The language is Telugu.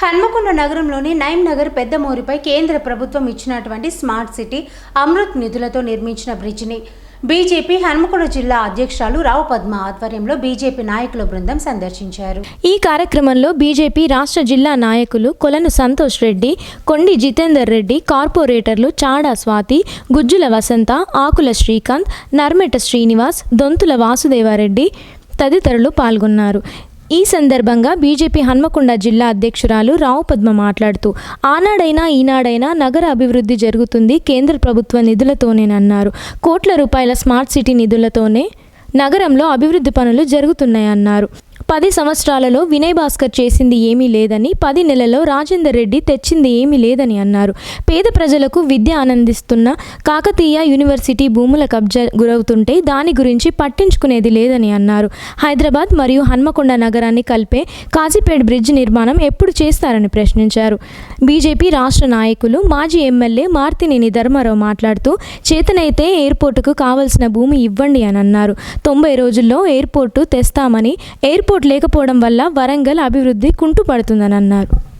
హన్మకొండ నగరంలోని నైమ్ నగర్ పెద్ద మోరిపై కేంద్ర ప్రభుత్వం ఇచ్చినటువంటి స్మార్ట్ సిటీ అమృత్ నిధులతో నిర్మించిన బ్రిడ్జిని. బీజేపీ హన్మకొండ జిల్లా అధ్యక్షురాలు రావు పద్మ ఆధ్వర్యంలో బీజేపీ నాయకుల బృందం సందర్శించారు. ఈ కార్యక్రమంలో బీజేపీ రాష్ట్ర జిల్లా నాయకులు కొలను సంతోష్ రెడ్డి కొండి జితేందర్ రెడ్డి కార్పొరేటర్లు చాడా స్వాతి గుజ్జుల వసంత ఆకుల శ్రీకాంత్ నర్మెట శ్రీనివాస్ దొంతుల వాసుదేవారెడ్డి తదితరులు పాల్గొన్నారు. ఈ సందర్భంగా బీజేపీ హన్మకొండ జిల్లా అధ్యక్షురాలు రావు పద్మ మాట్లాడుతూ ఆనాడైనా ఈనాడైనా నగర అభివృద్ధి జరుగుతుంది కేంద్ర ప్రభుత్వ నిధులతోనేనన్నారు కోట్ల రూపాయల స్మార్ట్ సిటీ నిధులతోనే నగరంలో అభివృద్ధి పనులు జరుగుతున్నాయన్నారు. పది సంవత్సరాలలో వినయ్ భాస్కర్ చేసింది ఏమీ లేదని పది నెలలో రాజేందర్ రెడ్డి తెచ్చింది ఏమీ లేదని అన్నారు. పేద ప్రజలకు విద్య ఆనందిస్తున్న కాకతీయ యూనివర్సిటీ భూముల కబ్జా గురవుతుంటే దాని గురించి పట్టించుకునేది లేదని అన్నారు. హైదరాబాద్ మరియు హన్మకొండ నగరాన్ని కలిపే కాజీపేట్ బ్రిడ్జ్ నిర్మాణం ఎప్పుడు చేస్తారని ప్రశ్నించారు. బీజేపీ రాష్ట్ర నాయకులు మాజీ ఎమ్మెల్యే మార్తినేని ధర్మారావు మాట్లాడుతూ చేతనైతే ఎయిర్పోర్టుకు కావలసిన భూమి ఇవ్వండి అని అన్నారు. తొంభై రోజుల్లో ఎయిర్పోర్టు తెస్తామని ఎయిర్పోర్ట్ లేకపోవడం వల్ల వరంగల్ అభివృద్ధి కుంటుపడుతుందని అన్నారు